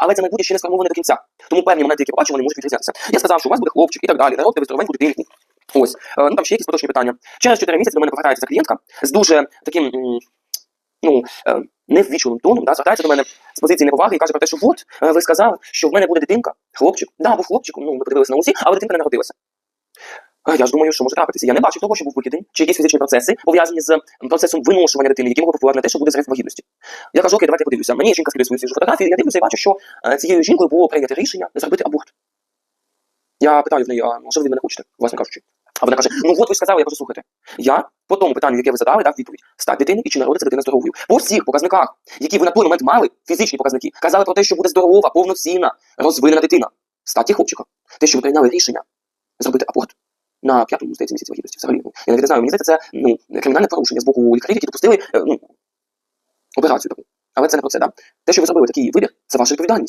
але це майбутнє ще не сформоване до кінця. Тому певні моменти, які я побачив, вони можуть відрізнятися. Я сказав, що у вас буде хлопчик і так далі, народите ви здоровеньку дитинку. Ось, е, ну там ще якісь поточні питання. Через 4 місяці до мене повертається клієнтка з дуже таким, ну, е, неввічливим тоном, да, звертається до мене з позиції неповаги і каже про те, що от, е, ви сказали, що в мене буде дитинка, хлопчик. Да, був хлопчиком, ну, ми подивилися на усі, але дитинка не народилася. Я ж думаю, що може трапитися. Я не бачив того, що був викидень, чи якісь фізичні процеси, пов'язані з процесом виношування дитини, які можуть впливати на те, що буде зрив вагітності. Я кажу, окей, давайте подивлюся. Мені жінка скидає свою свіжу фотографію, я дивлюся і бачу, що е, цією жінкою було прийнято рішення зробити аборт. Я питаю в неї, а може ви мене хочете, власне кажучи. А вона каже: ну от ви сказали, я кажу, слухайте. Я по тому питанню, яке ви задали, дав відповідь: стать дитини і чи народиться дитина здоровою. По всіх показниках, які ви на той момент мали, фізичні показники, казали про те, що буде здорова, повноцінна, розвинена дитина. Статі хлопчика. Те, що ви прийняли рішення зробити аборт на п'ятому, здається, місяці вагітності. Взагалі, я навіть не знаю, мені здається, це ну, кримінальне порушення з боку лікарів, які допустили е, ну, операцію таку. Але це не про це, да. Те, що ви зробили такий вибір, це ваша відповідальність.